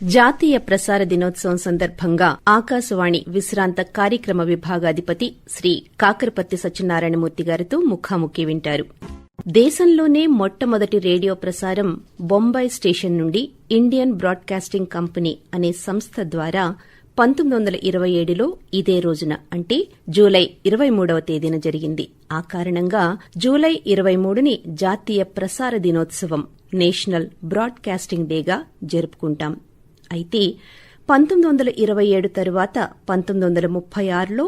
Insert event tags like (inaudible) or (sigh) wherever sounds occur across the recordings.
జాతీయ ప్రసార దినోత్సవం సందర్భంగా ఆకాశవాణి విశ్రాంత కార్యక్రమ విభాగాధిపతి శ్రీ కాకరపత్తి సత్యనారాయణమూర్తి గారితో ముఖాముఖి వింటారు. దేశంలోనే మొట్టమొదటి రేడియో ప్రసారం బొంబాయి స్టేషన్ నుండి ఇండియన్ బ్రాడ్కాస్టింగ్ కంపెనీ అనే సంస్థ ద్వారా పంతొమ్మిది వందల ఇరవై ఏడులో ఇదే రోజున అంటే జూలై ఇరవై మూడవ తేదీన జరిగింది. ఆ కారణంగా జూలై ఇరవై మూడుని జాతీయ ప్రసార దినోత్సవం నేషనల్ బ్రాడ్కాస్టింగ్ డేగా జరుపుకుంటాం. అయితే పంతొమ్మిది వందల ఇరవై ఏడు తరువాత పంతొమ్మిది వందల ముప్పై ఆరులో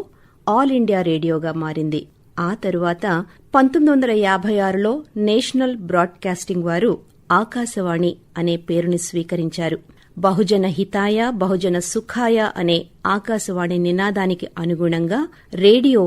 ఆల్ ఇండియా రేడియోగా మారింది. ఆ తరువాత పంతొమ్మిది వందల యాభై ఆరులో నేషనల్ బ్రాడ్కాస్టింగ్ వారు ఆకాశవాణి అనే పేరుని స్వీకరించారు. బహుజన హితాయ బహుజన సుఖాయ అనే ఆకాశవాణి నినాదానికి అనుగుణంగా రేడియో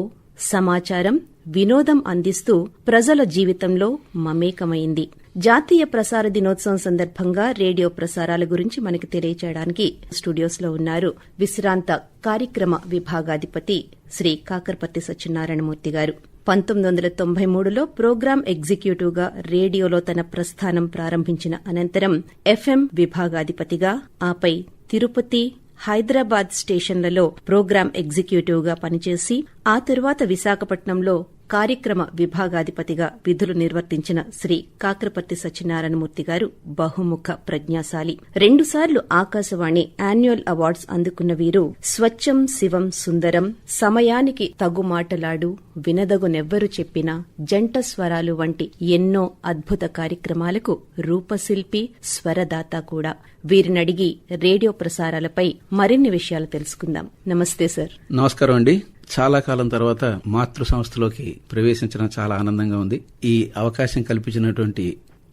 సమాచారం వినోదం అందిస్తూ ప్రజల జీవితంలో మమేకమైంది. జాతీయ ప్రసార దినోత్సవం సందర్భంగా రేడియో ప్రసారాల గురించి మనకి తెలియచేయడానికి స్టూడియోస్లో ఉన్నారు విశ్రాంత కార్యక్రమ విభాగాధిపతి శ్రీ కాకర్పతి సత్యనారాయణమూర్తి గారు. పంతొమ్మిది వందల తొంభై మూడులో ప్రోగ్రాం ఎగ్జిక్యూటివ్గా రేడియోలో తన ప్రస్థానం ప్రారంభించిన అనంతరం ఎఫ్ఎం విభాగాధిపతిగా ఆపై తిరుపతి హైదరాబాద్ స్టేషన్లలో ప్రోగ్రాం ఎగ్జిక్యూటివ్గా పనిచేసి ఆ తరువాత విశాఖపట్నంలో కార్యక్రమ విభాగాధిపతిగా విధులు నిర్వర్తించిన శ్రీ కాకరపర్తి సత్యనారాయణమూర్తి గారు బహుముఖ ప్రజ్ఞాశాలి. రెండుసార్లు ఆకాశవాణి యాన్యువల్ అవార్డ్స్ అందుకున్న వీరు స్వచ్ఛం శివం సుందరం సమయానికి తగు మాటలాడు వినదగునెవ్వరు చెప్పిన జంట స్వరాలు వంటి ఎన్నో అద్భుత కార్యక్రమాలకు రూపశిల్పి స్వరదాత కూడా. వీరినడిగి రేడియో ప్రసారాలపై మరిన్ని విషయాలు తెలుసుకుందాం. నమస్తే సార్. నమస్కారం అండి. చాలా కాలం తర్వాత మాతృ సంస్థలోకి ప్రవేశించడం చాలా ఆనందంగా ఉంది. ఈ అవకాశం కల్పించినటువంటి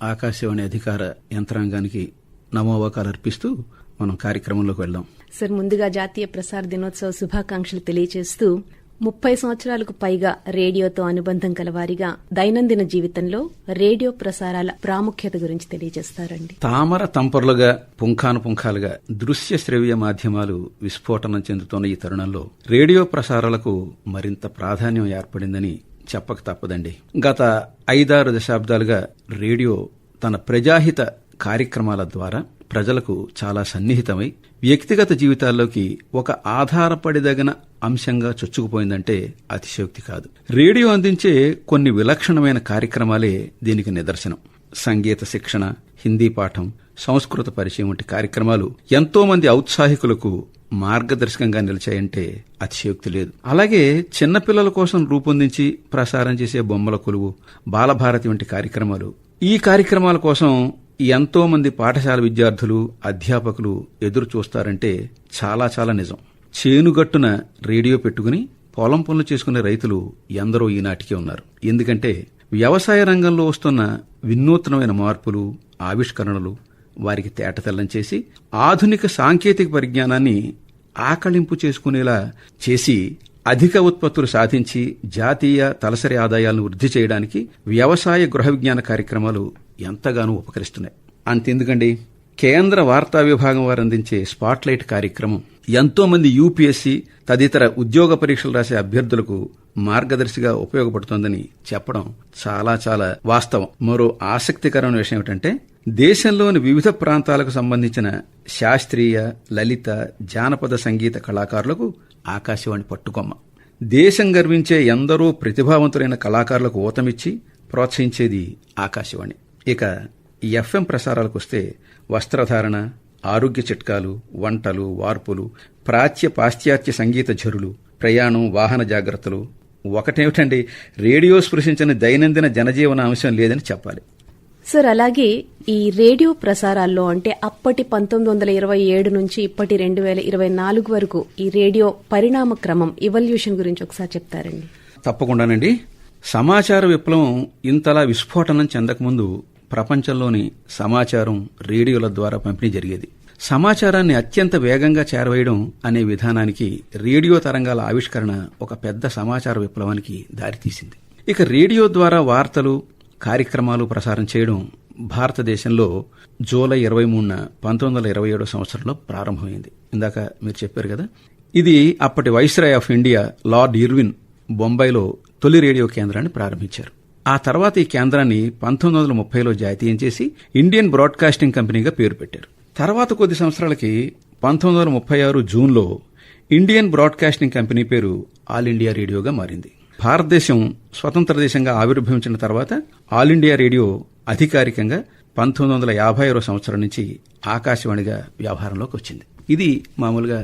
ఆకాశవాణి అధికార యంత్రాంగానికి నమోవకాలు అర్పిస్తూ మనం కార్యక్రమంలోకి వెళ్దాం. సార్ ముందుగా జాతీయ ప్రసార దినోత్సవ శుభాకాంక్షలు తెలియజేస్తూ ముప్పై సంవత్సరాలకు పైగా రేడియోతో అనుబంధం కలవారిగా దైనందిన జీవితంలో రేడియో ప్రసారాల ప్రాముఖ్యత గురించి తెలియజేస్తారండి. తామర తంపర్లుగా పుంఖాను పుంఖాలుగా దృశ్య శ్రవ్య మాధ్యమాలు విస్ఫోటనం చెందుతున్న ఈ తరుణంలో రేడియో ప్రసారాలకు మరింత ప్రాధాన్యం ఏర్పడిందని చెప్పక తప్పదండి. గత ఐదారు దశాబ్దాలుగా రేడియో తన ప్రజాహిత కార్యక్రమాల ద్వారా ప్రజలకు చాలా సన్నిహితమై వ్యక్తిగత జీవితాల్లోకి ఒక ఆధారపడిదగిన అంశంగా చొచ్చుకుపోయిందంటే అతిశయోక్తి కాదు. రేడియో అందించే కొన్ని విలక్షణమైన కార్యక్రమాలే దీనికి నిదర్శనం. సంగీత శిక్షణ హిందీ పాఠం సంస్కృత పరిచయం వంటి కార్యక్రమాలు ఎంతో మంది ఔత్సాహికులకు మార్గదర్శకంగా నిలిచాయంటే అతిశయోక్తి లేదు. అలాగే చిన్నపిల్లల కోసం రూపొందించి ప్రసారం చేసే బొమ్మల కొలువు బాలభారతి వంటి కార్యక్రమాలు ఈ కార్యక్రమాల కోసం ఎంతో మంది పాఠశాల విద్యార్థులు అధ్యాపకులు ఎదురు చూస్తారంటే చాలా చాలా నిజం. చేనుగట్టున రేడియో పెట్టుకుని పొలం పనులు చేసుకునే రైతులు ఎందరో ఈనాటికే ఉన్నారు. ఎందుకంటే వ్యవసాయ రంగంలో వస్తున్న వినూత్నమైన మార్పులు ఆవిష్కరణలు వారికి తేటతెల్లం చేసి ఆధునిక సాంకేతిక పరిజ్ఞానాన్ని ఆకళింపు చేసుకునేలా చేసి అధిక ఉత్పత్తులు సాధించి జాతీయ తలసరి ఆదాయాలను వృద్ధి చేయడానికి వ్యవసాయ గృహ విజ్ఞాన కార్యక్రమాలు ఎంతగానో ఉపకరిస్తున్నాయి. అంతెందుకండి? కేంద్ర వార్తా విభాగం వారు అందించే స్పాట్లైట్ కార్యక్రమం ఎంతో మంది యూపీఎస్సీ తదితర ఉద్యోగ పరీక్షలు రాసే అభ్యర్థులకు మార్గదర్శిగా ఉపయోగపడుతోందని చెప్పడం చాలా చాలా వాస్తవం. మరో ఆసక్తికరమైన విషయం ఏమిటంటే దేశంలోని వివిధ ప్రాంతాలకు సంబంధించిన శాస్త్రీయ లలిత జానపద సంగీత కళాకారులకు ఆకాశవాణి పట్టుకొమ్మ. దేశం గర్వించే ఎందరో ప్రతిభావంతులైన కళాకారులకు ఊతమిచ్చి ప్రోత్సహించేది ఆకాశవాణి. ఇక ఎఫ్ఎం ప్రసారాలకు వస్తే వస్త్రధారణ ఆరోగ్య చిట్కాలు వంటలు వార్పులు ప్రాచ్య పాశ్చాత్య సంగీత ఝరులు ప్రయాణం వాహన జాగ్రత్తలు. ఒకటేమిటండి రేడియో స్పృశించిన దైనందిన జనజీవన అంశం లేదని చెప్పాలి. సార్ అలాగే ఈ రేడియో ప్రసారాల్లో అంటే అప్పటి పంతొమ్మిది వందల ఇరవై ఏడు నుంచి ఇప్పటి రెండు వేల ఇరవై నాలుగు వరకు ఈ రేడియో పరిణామ క్రమం ఇవల్యూషన్ గురించి ఒకసారి చెప్తారండి. తప్పకుండానండి. సమాచార విప్లవం ఇంతలా విస్ఫోటనం చెందకముందు ప్రపంచంలోని సమాచారం రేడియోల ద్వారా పంపిణీ జరిగేది. సమాచారాన్ని అత్యంత వేగంగా చేరవేయడం అనే విధానానికి రేడియో తరంగాల ఆవిష్కరణ ఒక పెద్ద సమాచార విప్లవానికి దారితీసింది. ఇక రేడియో ద్వారా వార్తలు కార్యక్రమాలు ప్రసారం చేయడం భారతదేశంలో జూలై ఇరవై మూడున పంతొమ్మిది వందల ఇరవై ఏడో సంవత్సరంలో ప్రారంభమైంది. ఇందాక మీరు చెప్పారు కదా. ఇది అప్పటి viceroy of India Lord Irwin బొంబాయిలో తొలి రేడియో కేంద్రాన్ని ప్రారంభించారు. ఆ తర్వాత ఈ కేంద్రాన్ని పంతొమ్మిది వందల ముప్పైలో జాతీయం చేసి ఇండియన్ బ్రాడ్కాస్టింగ్ కంపెనీగా పేరు పెట్టారు. తర్వాత కొద్ది సంవత్సరాలకి పంతొమ్మిది వందల ముప్పై ఆరు జూన్లో ఇండియన్ బ్రాడ్కాస్టింగ్ కంపెనీ పేరు ఆల్ ఇండియా రేడియోగా మారింది. భారతదేశం స్వతంత్ర దేశంగా ఆవిర్భవించిన తర్వాత ఆల్ ఇండియా రేడియో అధికారికంగా పంతొమ్మిది వందల యాభై ఆరో సంవత్సరం నుంచి ఆకాశవాణిగా వ్యవహారంలోకి వచ్చింది. ఇది మామూలుగా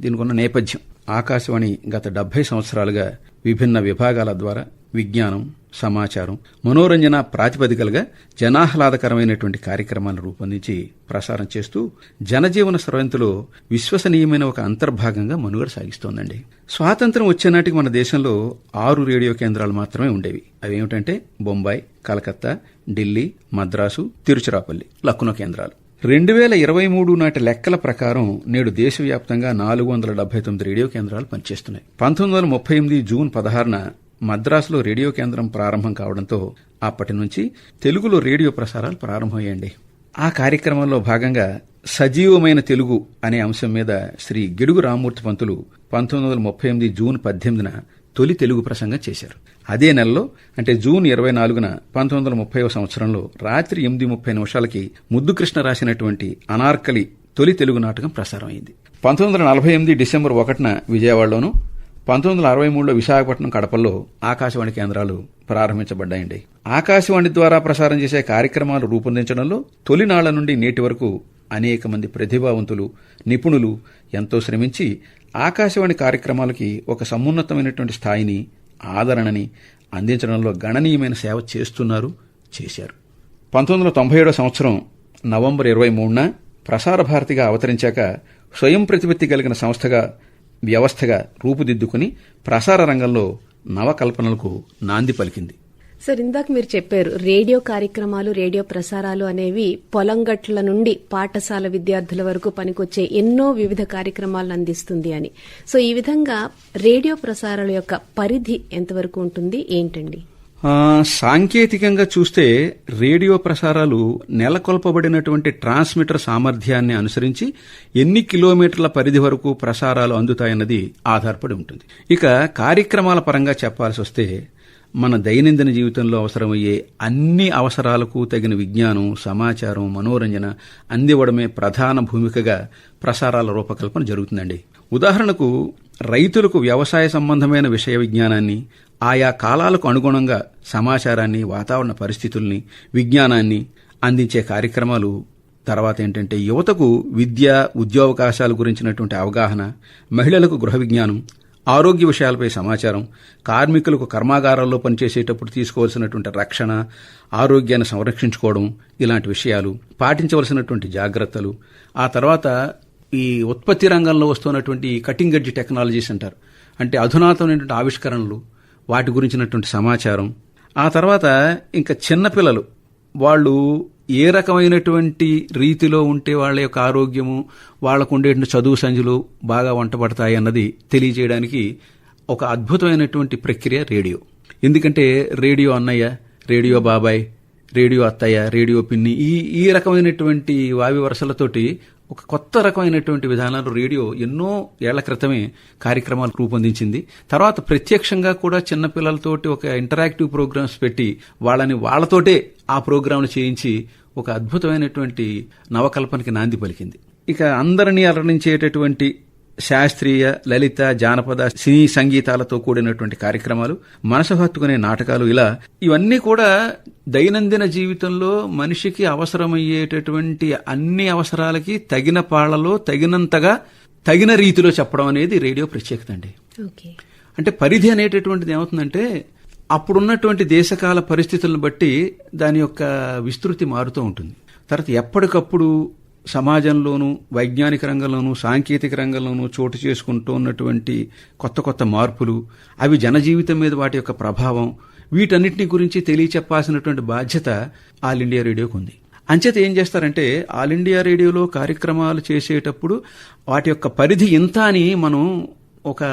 దీనికి ఉన్న నేపథ్యం. ఆకాశవాణి గత డెబ్బై సంవత్సరాలుగా విభిన్న విభాగాల ద్వారా విజ్ఞానం సమాచారం మనోరంజన ప్రాతిపదికలుగా జనాహ్లాదకరమైనటువంటి కార్యక్రమాలను రూపొందించి ప్రసారం చేస్తూ జనజీవన స్రవంతిలో విశ్వసనీయమైన ఒక అంతర్భాగంగా మనుగడ సాగిస్తోందండి. స్వాతంత్రం వచ్చేనాటికి మన దేశంలో ఆరు రేడియో కేంద్రాలు మాత్రమే ఉండేవి. అవి ఏమిటంటే బొంబాయి కలకత్తా ఢిల్లీ మద్రాసు తిరుచిరాపల్లి లక్నో కేంద్రాలు. రెండు వేల ఇరవై మూడు నాటి లెక్కల ప్రకారం నేడు దేశవ్యాప్తంగా నాలుగు వందల డెబ్బై తొమ్మిది రేడియో కేంద్రాలు పనిచేస్తున్నాయి. పంతొమ్మిది వందల ముప్పై ఎనిమిది జూన్ పదహారున మద్రాసులో రేడియో కేంద్రం ప్రారంభం కావడంతో అప్పటి నుంచి తెలుగులో రేడియో ప్రసారాలు ప్రారంభమయ్యండి ఆ కార్యక్రమంలో భాగంగా సజీవమైన తెలుగు అనే అంశం మీద శ్రీ గిడుగు రామ్మూర్తి పంతులు పంతొమ్మిది వందల ముప్పై ఎనిమిది జూన్ పద్దెనిమిదిన తొలి తెలుగు ప్రసంగం చేశారు. అదే నెలలో అంటే జూన్ ఇరవై నాలుగున పంతొమ్మిది వందల ముప్పై సంవత్సరంలో రాత్రి ఎనిమిది ముప్పై నిమిషాలకి ముద్దుకృష్ణ రాసినటువంటి అనార్కలి తొలి తెలుగు నాటకం ప్రసారం అయింది పంతొమ్మిది వందల నలభై ఎనిమిది డిసెంబర్ ఒకటిన విజయవాడలోను పంతొమ్మిది వందల అరవై మూడులో విశాఖపట్నం కడపల్లో ఆకాశవాణి కేంద్రాలు ప్రారంభించబడ్డాయండి. ఆకాశవాణి ద్వారా ప్రసారం చేసే కార్యక్రమాలు రూపొందించడంలో తొలినాళ్ళ నుండి నేటి వరకు అనేక మంది ప్రతిభావంతులు నిపుణులు ఎంతో శ్రమించి ఆకాశవాణి కార్యక్రమాలకి ఒక సమున్నతమైనటువంటి స్థాయిని ఆదరణని అందించడంలో గణనీయమైన సేవ చేస్తున్నారు చేశారు. పంతొమ్మిది వందల తొంభై ఏడో సంవత్సరం నవంబర్ ఇరవై మూడున ప్రసార భారతిగా అవతరించాక స్వయం ప్రతిపత్తి కలిగిన సంస్థగా వ్యవస్థగా రూపుదిద్దుకుని ప్రసార రంగంలో నవకల్పనలకు నాంది పలికింది. సార్ ఇందాక మీరు చెప్పారు రేడియో కార్యక్రమాలు రేడియో ప్రసారాలు అనేవి పొలంగట్ల నుండి పాఠశాల విద్యార్థుల వరకు పనికొచ్చే ఎన్నో వివిధ కార్యక్రమాలను అందిస్తుంది అని. సో ఈ విధంగా రేడియో ప్రసారాల యొక్క పరిధి ఎంతవరకు ఉంటుంది? ఏంటండి? సాంకేతికంగా చూస్తే రేడియో ప్రసారాలు నెలకొల్పబడినటువంటి ట్రాన్స్మిటర్ సామర్థ్యాన్ని అనుసరించి ఎన్ని కిలోమీటర్ల పరిధి వరకు ప్రసారాలు అందుతాయన్నది ఆధారపడి ఉంటుంది. ఇక కార్యక్రమాల పరంగా చెప్పాల్సి వస్తే మన దైనందిన జీవితంలో అవసరమయ్యే అన్ని అవసరాలకు తగిన విజ్ఞానం సమాచారం మనోరంజన అందివ్వడమే ప్రధాన భూమికగా ప్రసారాల రూపకల్పన జరుగుతుందండి. ఉదాహరణకు రైతులకు వ్యవసాయ సంబంధమైన విషయ విజ్ఞానాన్ని ఆయా కాలాలకు అనుగుణంగా సమాచారాన్ని వాతావరణ పరిస్థితుల్ని విజ్ఞానాన్ని అందించే కార్యక్రమాలు. తర్వాత ఏంటంటే యువతకు విద్య ఉద్యోగావకాశాల గురించినటువంటి అవగాహన మహిళలకు గృహ విజ్ఞానం ఆరోగ్య విషయాలపై సమాచారం కార్మికులకు కర్మాగారాల్లో పనిచేసేటప్పుడు తీసుకోవాల్సినటువంటి రక్షణ ఆరోగ్యాన్ని సంరక్షించుకోవడం ఇలాంటి విషయాలు పాటించవలసినటువంటి జాగ్రత్తలు. ఆ తర్వాత ఈ ఉత్పత్తి రంగంలో వస్తున్నటువంటి కటింగ్ ఎడ్జ్ టెక్నాలజీస్ అంటారు. అంటే అధునాతమైనటువంటి ఆవిష్కరణలు వాటి గురించినటువంటి సమాచారం. ఆ తర్వాత ఇంకా చిన్నపిల్లలు వాళ్ళు ఏ రకమైనటువంటి రీతిలో ఉంటే వాళ్ళ యొక్క ఆరోగ్యము వాళ్ళకు ఉండేటువంటి చదువు సంజులు బాగా వంటపడతాయి అన్నది తెలియజేయడానికి ఒక అద్భుతమైనటువంటి ప్రక్రియ రేడియో. ఎందుకంటే రేడియో అన్నయ్య రేడియో బాబాయ్ రేడియో అత్తయ్య రేడియో పిన్ని ఈ ఈ రకమైనటువంటి వావి వరుసలతోటి ఒక కొత్త రకమైనటువంటి విధానాలు రేడియో ఎన్నో ఏళ్ళ క్రితమే కార్యక్రమాలు రూపొందించింది. తర్వాత ప్రత్యక్షంగా కూడా చిన్నపిల్లలతోటి ఒక ఇంటరాక్టివ్ ప్రోగ్రామ్స్ పెట్టి వాళ్ళని వాళ్ళతోటే ఆ ప్రోగ్రాంలు చేయించి ఒక అద్భుతమైనటువంటి నవకల్పనకి నాంది పలికింది. ఇక అందరినీ అలరించేటటువంటి శాస్త్రీయ లలిత జానపద సినీ సంగీతాలతో కూడినటువంటి కార్యక్రమాలు మనసు హత్తుకునే నాటకాలు ఇలా ఇవన్నీ కూడా దైనందిన జీవితంలో మనిషికి అవసరమయ్యేటటువంటి అన్ని అవసరాలకి తగిన పాళ్ళలో తగినంతగా తగిన రీతిలో చెప్పడం అనేది రేడియో ప్రత్యేకత అండి. అంటే పరిధి అనేటటువంటిది ఏమవుతుందంటే అప్పుడున్నటువంటి దేశకాల పరిస్థితులను బట్టి దాని యొక్క విస్తృతి మారుతూ ఉంటుంది. తర్వాత ఎప్పటికప్పుడు సమాజంలోనూ వైజ్ఞానిక రంగంలోనూ సాంకేతిక రంగంలోనూ చోటు చేసుకుంటూ ఉన్నటువంటి కొత్త కొత్త మార్పులు అవి జనజీవితం మీద వాటి యొక్క ప్రభావం వీటన్నిటిని గురించి తెలియచెప్పాల్సినటువంటి బాధ్యత ఆల్ ఇండియా రేడియోకు ఉంది. అంచేత ఏం చేస్తారంటే ఆల్ ఇండియా రేడియోలో కార్యక్రమాలు చేసేటప్పుడు వాటి యొక్క పరిధి ఇంత అని మనం ఒక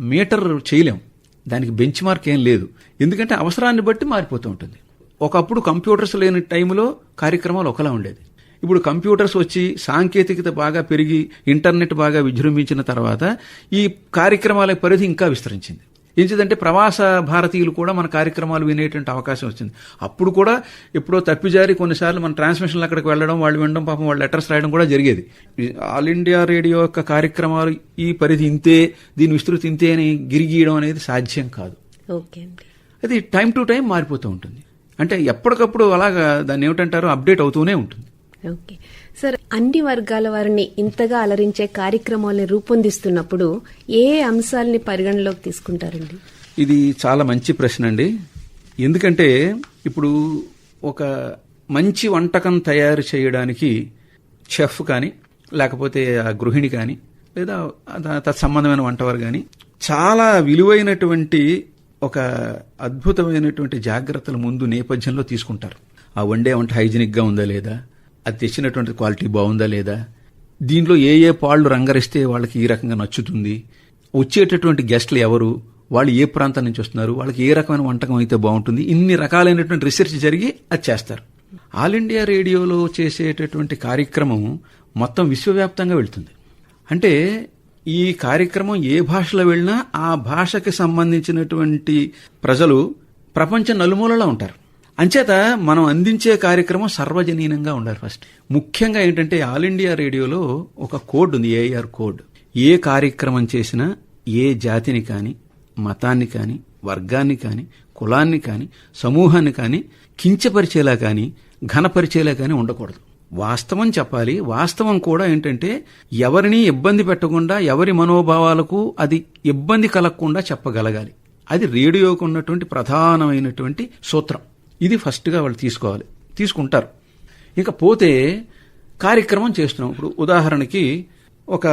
మీటర్ చేయలేం. దానికి బెంచ్ మార్క్ ఏం లేదు. ఎందుకంటే అవసరాన్ని బట్టి మారిపోతూ ఉంటుంది. ఒకప్పుడు కంప్యూటర్స్ లేని టైంలో కార్యక్రమాలు ఒకలా ఉండేది. ఇప్పుడు కంప్యూటర్స్ వచ్చి సాంకేతికత బాగా పెరిగి ఇంటర్నెట్ బాగా విజృంభించిన తర్వాత ఈ కార్యక్రమాల పరిధి ఇంకా విస్తరించింది. ఏంటిదంటే ప్రవాస భారతీయులు కూడా మన కార్యక్రమాలు వినేటువంటి అవకాశం వచ్చింది. అప్పుడు కూడా ఎప్పుడో తప్పిజారి కొన్నిసార్లు మన ట్రాన్స్మిషన్లు అక్కడికి వెళ్ళడం వాళ్ళు వినడం పాపం వాళ్ళు లెటర్స్ రాయడం కూడా జరిగేది. ఆల్ ఇండియా రేడియో యొక్క కార్యక్రమాలు ఈ పరిధి ఇంతే దీని విస్తృతి ఇంతే అని గిరిగీయడం అనేది సాధ్యం కాదు. అది టైం టు టైం మారిపోతూ ఉంటుంది. అంటే ఎప్పటికప్పుడు అలాగా దాన్ని ఏమిటంటారో? అప్డేట్ అవుతూనే ఉంటుంది. ఓకే. సార్ అన్ని వర్గాల వారిని ఇంతగా అలరించే కార్యక్రమాలను రూపొందిస్తున్నప్పుడు ఏ అంశాలని పరిగణలోకి తీసుకుంటారండి? ఇది చాలా మంచి ప్రశ్న అండి ఎందుకంటే ఇప్పుడు ఒక మంచి వంటకం తయారు చేయడానికి చెఫ్ కానీ లేకపోతే ఆ గృహిణి కానీ లేదా త- తత్సంబంధమైన వంటవారు కానీ చాలా విలువైనటువంటి ఒక అద్భుతమైనటువంటి జాగ్రత్తలు ముందు నేపథ్యంలో తీసుకుంటారు. ఆ వండే వంట హైజీనిక్గా ఉందా లేదా? అది తెచ్చినటువంటి క్వాలిటీ బాగుందా లేదా? దీంట్లో ఏ ఏ పాళ్ళు రంగరిస్తే వాళ్ళకి ఈ రకంగా నచ్చుతుంది? వచ్చేటటువంటి గెస్ట్లు ఎవరు? వాళ్ళు ఏ ప్రాంతం నుంచి వస్తున్నారు? వాళ్ళకి ఏ రకమైన వంటకం అయితే బాగుంటుంది? ఇన్ని రకాలైనటువంటి రీసెర్చ్ జరిగి అది చేస్తారు. ఆల్ ఇండియా రేడియోలో చేసేటటువంటి కార్యక్రమం మొత్తం విశ్వవ్యాప్తంగా వెళ్తుంది. అంటే ఈ కార్యక్రమం ఏ భాషలో వెళ్ళినా ఆ భాషకి సంబంధించినటువంటి ప్రజలు ప్రపంచం నలుమూలలో ఉంటారు. అంచేత మనం అందించే కార్యక్రమం సర్వజనీనంగా ఉండాలి ఫస్ట్. ముఖ్యంగా ఏంటంటే ఆల్ ఇండియా రేడియోలో ఒక కోడ్ ఉంది ఏఆర్ కోడ్. ఏ కార్యక్రమం చేసినా ఏ జాతిని కానీ మతాన్ని కానీ వర్గాన్ని కానీ కులాన్ని కానీ సమూహాన్ని కానీ కించపరిచేలా కానీ ఘనపరిచేలా కానీ ఉండకూడదు. వాస్తవం చెప్పాలి. వాస్తవం కూడా ఏంటంటే ఎవరిని ఇబ్బంది పెట్టకుండా ఎవరి మనోభావాలకు అది ఇబ్బంది కలగకుండా చెప్పగలగాలి. అది రేడియోకు ఉన్నటువంటి ప్రధానమైనటువంటి సూత్రం. ఇది ఫస్ట్గా వాళ్ళు తీసుకోవాలి. తీసుకుంటారు. ఇక పోతే కార్యక్రమం చేస్తున్నాం. ఇప్పుడు ఉదాహరణకి ఒక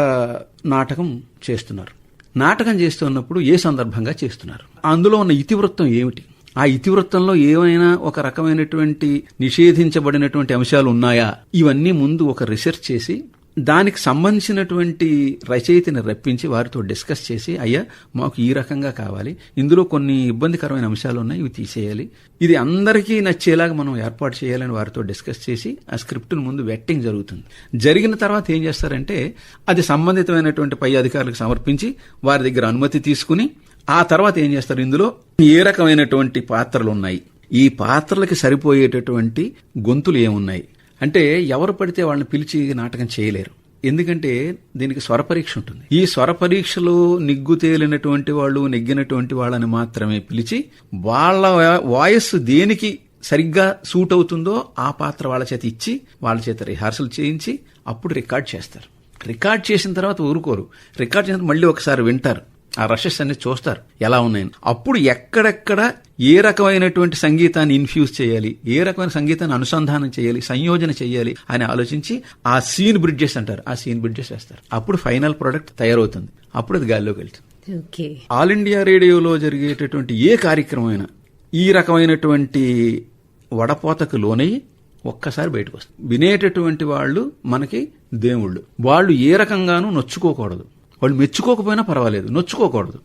నాటకం చేస్తున్నారు. నాటకం చేస్తున్నప్పుడు ఏ సందర్భంగా చేస్తున్నారు? అందులో ఉన్న ఇతివృత్తం ఏమిటి? ఆ ఇతివృత్తంలో ఏమైనా ఒక రకమైనటువంటి నిషేధించబడినటువంటి అంశాలు ఉన్నాయా ఇవన్నీ ముందు ఒక రీసెర్చ్ చేసి దానికి సంబంధించినటువంటి రచయితని రప్పించి వారితో డిస్కస్ చేసి అయ్యా మాకు ఈ రకంగా కావాలి. ఇందులో కొన్ని ఇబ్బందికరమైన అంశాలు ఉన్నాయి ఇవి తీసేయాలి. ఇది అందరికీ నచ్చేలాగా మనం ఏర్పాటు చేయాలని వారితో డిస్కస్ చేసి ఆ స్క్రిప్ట్ను ముందు వెట్టింగ్ జరుగుతుంది. జరిగిన తర్వాత ఏం చేస్తారంటే అది సంబంధితమైనటువంటి పై అధికారులకు సమర్పించి వారి దగ్గర అనుమతి తీసుకుని ఆ తర్వాత ఏం చేస్తారు? ఇందులో ఏ రకమైనటువంటి పాత్రలు ఉన్నాయి? ఈ పాత్రలకి సరిపోయేటటువంటి గొంతులు ఏమున్నాయి? అంటే ఎవరు పడితే వాళ్ళని పిలిచి నాటకం చేయలేరు. ఎందుకంటే దీనికి స్వర పరీక్ష ఉంటుంది. ఈ స్వర పరీక్షలో నిగ్గు తేలినటువంటి వాళ్ళు నెగ్గినటువంటి వాళ్ళని మాత్రమే పిలిచి వాళ్ళ వాయిస్ దేనికి సరిగ్గా సూట్ అవుతుందో ఆ పాత్ర వాళ్ళ చేత ఇచ్చి వాళ్ళ చేత రిహార్సల్ చేయించి అప్పుడు రికార్డ్ చేస్తారు. రికార్డ్ చేసిన తర్వాత ఊరుకోరు. రికార్డ్ చేసిన మళ్ళీ ఒకసారి వింటారు. ఆ రషెస్ అన్ని చూస్తారు. ఎలా ఉన్నాయని. అప్పుడు ఎక్కడెక్కడ ఏ రకమైనటువంటి సంగీతాన్ని ఇన్ఫ్యూజ్ చేయాలి ఏ రకమైన సంగీతాన్ని అనుసంధానం చేయాలి సంయోజన చేయాలి అని ఆలోచించి ఆ సీన్ బ్రిడ్జెస్ అంటారు. ఆ సీన్ బ్రిడ్జెస్ వేస్తారు. అప్పుడు ఫైనల్ ప్రోడక్ట్ తయారవుతుంది. అప్పుడు అది గాల్లోకి వెళ్తుంది. ఓకే. ఆల్ ఇండియా రేడియోలో జరిగేటటువంటి ఏ కార్యక్రమమైనా ఈ రకమైనటువంటి వడపోతకు లోనయ్యి ఒక్కసారి బయటకు వస్తుంది. వినేటటువంటి వాళ్ళు మనకి దేవుళ్ళు. వాళ్ళు ఏ రకంగానూ నొచ్చుకోకూడదు. వాళ్ళు మెచ్చుకోకపోయినా పర్వాలేదు నొచ్చుకోకూడదు.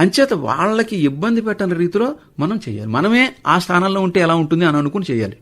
అంచేత వాళ్ళకి ఇబ్బంది పెట్టని రీతిలో మనం చేయాలి. మనమే ఆ స్థానంలో ఉంటే ఎలా ఉంటుంది అని అనుకుని చేయాలి.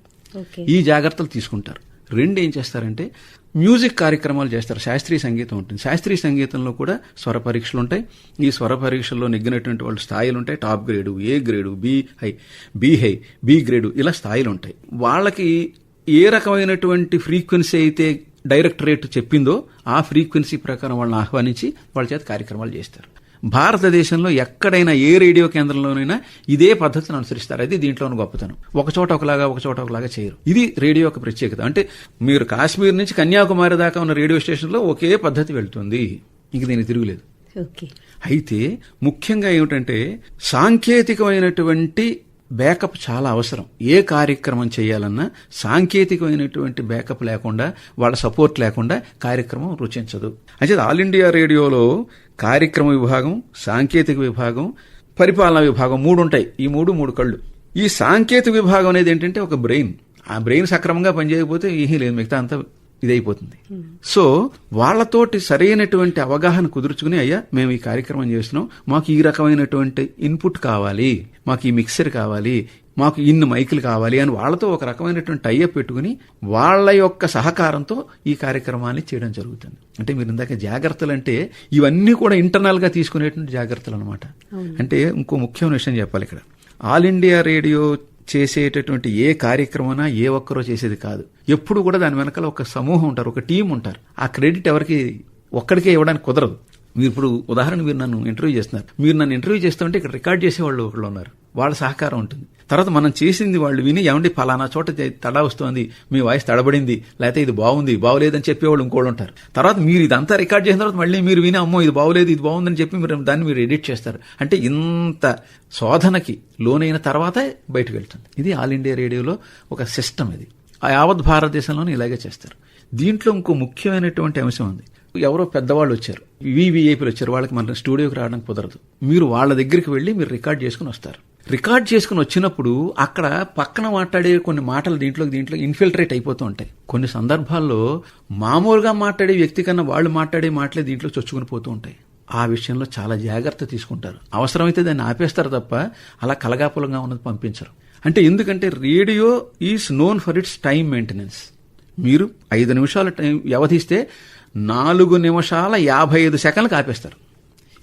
ఈ జాగ్రత్తలు తీసుకుంటారు. రెండు ఏం చేస్తారంటే మ్యూజిక్ కార్యక్రమాలు చేస్తారు. శాస్త్రీయ సంగీతం ఉంటుంది. శాస్త్రీయ సంగీతంలో కూడా స్వర పరీక్షలు ఉంటాయి. ఈ స్వర పరీక్షల్లో నెగ్గినటువంటి వాళ్ళు స్థాయిలు ఉంటాయి. Top grade A grade B high B high B grade ఇలా స్థాయిలు ఉంటాయి. వాళ్ళకి ఏ రకమైనటువంటి ఫ్రీక్వెన్సీ అయితే డైరెక్టరేట్ చెప్పిందో ఆ ఫ్రీక్వెన్సీ ప్రకారం వాళ్ళని ఆహ్వానించి వాళ్ళ చేత కార్యక్రమాలు చేస్తారు. భారతదేశంలో ఎక్కడైనా ఏ రేడియో కేంద్రంలోనైనా ఇదే పద్ధతిని అనుసరిస్తారు. అది దీంట్లోని గొప్పతనం. ఒక చోట ఒకలాగా ఒక చోట ఒకలాగా చేయరు. ఇది రేడియో యొక్క ప్రత్యేకత. అంటే మీరు కాశ్మీర్ నుంచి కన్యాకుమారి దాకా ఉన్న రేడియో స్టేషన్లో ఒకే పద్ధతి వెళ్తుంది. ఇంక దీనికి తిరుగులేదు. ఓకే. అయితే ముఖ్యంగా ఏమిటంటే సాంకేతికమైనటువంటి బ్యాకప్ చాలా అవసరం. ఏ కార్యక్రమం చేయాలన్నా సాంకేతికమైనటువంటి బ్యాకప్ లేకుండా వాళ్ళ సపోర్ట్ లేకుండా కార్యక్రమం రుచించదు. అయితే ఆల్ ఇండియా రేడియోలో కార్యక్రమ విభాగం సాంకేతిక విభాగం పరిపాలనా విభాగం మూడు ఉంటాయి. ఈ మూడు మూడు కళ్ళు. ఈ సాంకేతిక విభాగం అనేది ఏంటంటే ఒక బ్రెయిన్. ఆ బ్రెయిన్ సక్రమంగా పనిచేయకపోతే ఏమీ లేదు. మిగతా అంతా ఇదైపోతుంది. సో వాళ్ళతోటి సరైనటువంటి అవగాహన కుదుర్చుకుని అయ్యా మేము ఈ కార్యక్రమం చేస్తున్నాం. మాకు ఈ రకమైనటువంటి ఇన్పుట్ కావాలి. మాకు ఈ మిక్సర్ కావాలి. మాకు ఇన్ని మైకులు కావాలి అని వాళ్ళతో ఒక రకమైనటువంటి టైఅప్ పెట్టుకుని వాళ్ళ యొక్క సహకారంతో ఈ కార్యక్రమాన్ని చేయడం జరుగుతుంది. అంటే మీరు ఇందాక జాగ్రత్తలు అంటే ఇవన్నీ కూడా ఇంటర్నల్గా తీసుకునేటువంటి జాగ్రత్తలు అనమాట అంటే ఇంకో ముఖ్యమైన విషయం చెప్పాలి ఇక్కడ. ఆల్ ఇండియా రేడియో చేసేటటువంటి ఏ కార్యక్రమమైనా ఏ ఒక్కరో చేసేది కాదు. ఎప్పుడు కూడా దాని వెనకాల ఒక సమూహం ఉంటారు ఒక టీం ఉంటారు. ఆ క్రెడిట్ ఎవరికి ఒక్కడికే ఇవ్వడానికి కుదరదు. మీరు ఇప్పుడు ఉదాహరణ మీరు నన్ను ఇంటర్వ్యూ చేస్తున్నారు. మీరు నన్ను ఇంటర్వ్యూ చేస్తుంటే ఇక్కడ రికార్డ్ చేసేవాళ్ళు ఒకళ్ళు ఉన్నారు. వాళ్ళ సహకారం ఉంటుంది. తర్వాత మనం చేసింది వాళ్ళు విని ఏమండి ఫలానా చోట తడ వస్తోంది. మీ వాయిస్ తడబడింది. లేకపోతే ఇది బాగుంది. బాగోలేదని చెప్పేవాళ్ళు ఇంకోళ్ళు ఉంటారు. తర్వాత మీరు ఇదంతా రికార్డ్ చేసిన తర్వాత మళ్ళీ మీరు విని అమ్మో ఇది బాగోలేదు. ఇది బాగుందని చెప్పి మీరు దాన్ని మీరు ఎడిట్ చేస్తారు. అంటే ఇంత శోధనకి లోనైన తర్వాతే బయటకు వెళ్తుంది. ఇది ఆల్ ఇండియా రేడియోలో ఒక సిస్టమ్ ఇది. ఆ యావత్ భారతదేశంలోనే ఇలాగే చేస్తారు. దీంట్లో ఇంకో ముఖ్యమైనటువంటి అంశం ఉంది. ఎవరో పెద్దవాళ్ళు వచ్చారు. వివిఐపీలు వచ్చారు. వాళ్ళకి మన స్టూడియోకి రావడానికి కుదరదు. మీరు వాళ్ళ దగ్గరికి వెళ్ళి మీరు రికార్డ్ చేసుకుని వస్తారు. రికార్డ్ చేసుకుని వచ్చినప్పుడు అక్కడ పక్కన మాట్లాడే కొన్ని మాటలు దీంట్లో దీంట్లో ఇన్ఫిల్ట్రేట్ అయిపోతూ ఉంటాయి. కొన్ని సందర్భాల్లో మామూలుగా మాట్లాడే వ్యక్తి కన్నా వాళ్ళు మాట్లాడే మాటలే దీంట్లో చొచ్చుకుని పోతూ ఉంటాయి. ఆ విషయంలో చాలా జాగ్రత్త తీసుకుంటారు. అవసరమైతే దాన్ని ఆపేస్తారు తప్ప అలా కలగాపులంగా ఉన్నది పంపించరు. అంటే ఎందుకంటే radio is known for its time maintenance. మీరు ఐదు నిమిషాల టైం వ్యవధిస్తే నాలుగు నిమిషాల యాభై ఐదు సెకండ్లు ఆపేస్తారు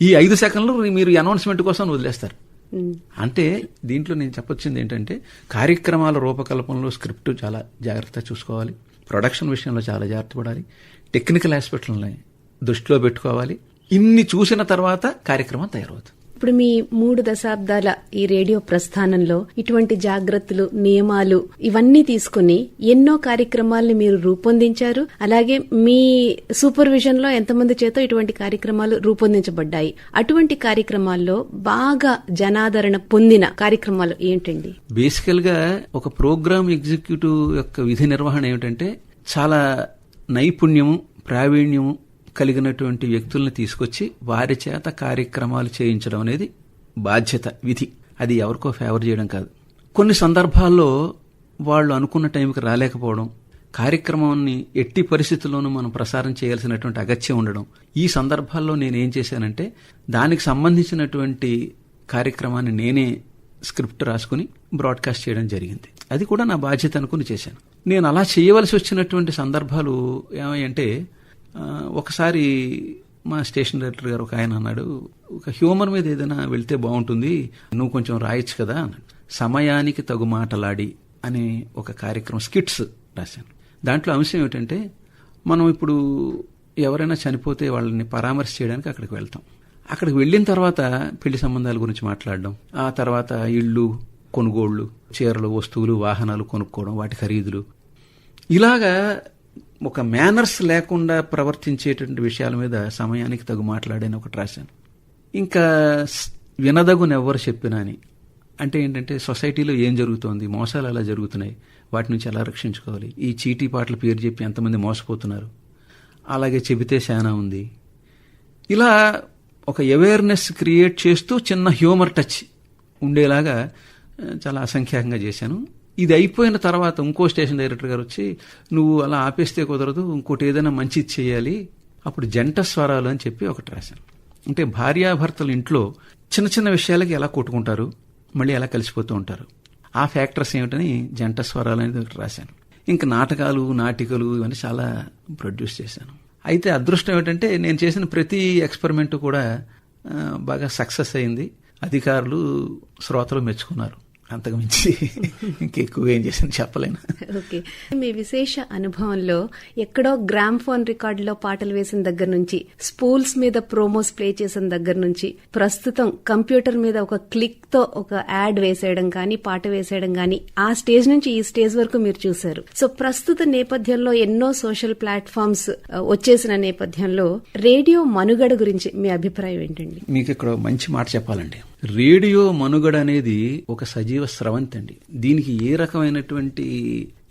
ఈ ఐదు సెకండ్లు మీరు అనౌన్స్మెంట్ కోసం వదిలేస్తారు. అంటే దీంట్లో నేను చెప్పొచ్చింది ఏంటంటే కార్యక్రమాల రూపకల్పనలో స్క్రిప్ట్ చాలా జాగ్రత్తగా చూసుకోవాలి. ప్రొడక్షన్ విషయంలో చాలా జాగ్రత్త పడాలి. టెక్నికల్ ఆస్పెక్ట్లని దృష్టిలో పెట్టుకోవాలి. ఇన్ని చూసిన తర్వాత కార్యక్రమం తయారవుతుంది. ఇప్పుడు మీ మూడు దశాబ్దాల ఈ రేడియో ప్రస్థానంలో ఇటువంటి జాగ్రత్తలు నియమాలు ఇవన్నీ తీసుకుని ఎన్నో కార్యక్రమాల్ని మీరు రూపొందించారు. అలాగే మీ సూపర్విజన్లో ఎంతమంది చేత ఇటువంటి కార్యక్రమాలు రూపొందించబడ్డాయి. అటువంటి కార్యక్రమాల్లో బాగా జనాదరణ పొందిన కార్యక్రమాలు ఏంటండి? బేసికల్గా ఒక ప్రోగ్రామ్ ఎగ్జిక్యూటివ్ యొక్క విధి నిర్వహణ ఏమిటంటే చాలా నైపుణ్యము ప్రావీణ్యము కలిగినటువంటి వ్యక్తుల్ని తీసుకొచ్చి వారి చేత కార్యక్రమాలు చేయించడం అనేది బాధ్యత విధి. అది ఎవరికో ఫేవర్ చేయడం కాదు. కొన్ని సందర్భాల్లో వాళ్ళు అనుకున్న టైంకి రాలేకపోవడం కార్యక్రమాన్ని ఎట్టి పరిస్థితుల్లోనూ మనం ప్రసారం చేయాల్సినటువంటి అగత్యం ఉండడం. ఈ సందర్భాల్లో నేను ఏం చేశానంటే దానికి సంబంధించినటువంటి కార్యక్రమాన్ని నేనే స్క్రిప్ట్ రాసుకుని బ్రాడ్కాస్ట్ చేయడం జరిగింది. అది కూడా నా బాధ్యత అనుకుని చేశాను. నేను అలా చేయవలసి వచ్చినటువంటి సందర్భాలు ఏమంటే ఒకసారి మా స్టేషన్ డైరెక్టర్ గారు ఒక ఆయన అన్నాడు ఒక హ్యూమర్ మీద ఏదైనా వెళ్తే బాగుంటుంది నువ్వు కొంచెం రాయొచ్చు కదా అన్నాడు. సమయానికి తగు మాటలాడి అనే ఒక కార్యక్రమం స్కిట్స్ రాశాను. దాంట్లో అంశం ఏమిటంటే మనం ఇప్పుడు ఎవరైనా చనిపోతే వాళ్ళని పరామర్శ చేయడానికి అక్కడికి వెళ్తాం. అక్కడికి వెళ్ళిన తర్వాత పెళ్ళి సంబంధాల గురించి మాట్లాడడం ఆ తర్వాత ఇళ్ళు కొనుగోళ్ళు చీరలు వస్తువులు వాహనాలు కొనుక్కోవడం వాటి ఖరీదులు. ఇలాగా ఒక మేనర్స్ లేకుండా ప్రవర్తించేటువంటి విషయాల మీద సమయానికి తగు మాట్లాడాను ఒకటి రాశాను. ఇంకా వినదగునెవ్వరు చెప్పినా అని. అంటే ఏంటంటే సొసైటీలో ఏం జరుగుతోంది? మోసాలు ఎలా జరుగుతున్నాయి? వాటి నుంచి ఎలా రక్షించుకోవాలి? ఈ చీటీ పాటల పేరు చెప్పి ఎంతమంది మోసపోతున్నారు? అలాగే చెబితే శానా ఉంది. ఇలా ఒక అవేర్నెస్ క్రియేట్ చేస్తూ చిన్న హ్యూమర్ టచ్ ఉండేలాగా చాలా అసంఖ్యాకంగా చేశాను. ఇది అయిపోయిన తర్వాత ఇంకో స్టేషన్ డైరెక్టర్ గారు వచ్చి నువ్వు అలా ఆపేస్తే కుదరదు ఇంకోటి ఏదైనా మంచిది చేయాలి. అప్పుడు జంట స్వరాలు అని చెప్పి ఒకటి రాశాను అంటే భార్యాభర్తలు ఇంట్లో చిన్న చిన్న విషయాలకి ఎలా కొట్టుకుంటారు మళ్ళీ ఎలా కలిసిపోతూ ఉంటారు. ఆ ఫ్యాక్టర్స్ ఏమిటని జంట స్వరాలు అనేది ఒకటి రాశాను. ఇంకా నాటకాలు నాటికలు ఇవన్నీ చాలా ప్రొడ్యూస్ చేశాను. అయితే అదృష్టం ఏమిటంటే నేను చేసిన ప్రతి ఎక్స్పెరిమెంట్ కూడా బాగా సక్సెస్ అయింది. అధికారులు శ్రోతలు మెచ్చుకున్నారు. అంతకు మించి ఇంకెక్కువ ఏం చేసింది చెప్పలేను. ఓకే. మీ విశేష అనుభవంలో ఎక్కడో గ్రామ్ ఫోన్ రికార్డులో పాటలు వేసిన దగ్గర నుంచి స్పూల్స్ మీద ప్రోమోస్ ప్లే చేసిన దగ్గర నుంచి ప్రస్తుతం కంప్యూటర్ మీద ఒక క్లిక్తో ఒక యాడ్ వేసేయడం కానీ పాట వేసేయడం కానీ ఆ స్టేజ్ నుంచి ఈ స్టేజ్ వరకు మీరు చూశారు. సో ప్రస్తుత నేపథ్యంలో ఎన్నో సోషల్ ప్లాట్ఫామ్స్ వచ్చేసిన నేపథ్యంలో రేడియో మనుగడ గురించి మీ అభిప్రాయం ఏంటండి? మీకు ఇక్కడ మంచి మాట చెప్పాలండి. రేడియో మనుగడ అనేది ఒక సజీవ స్రవంతి అండి దీనికి ఏ రకమైనటువంటి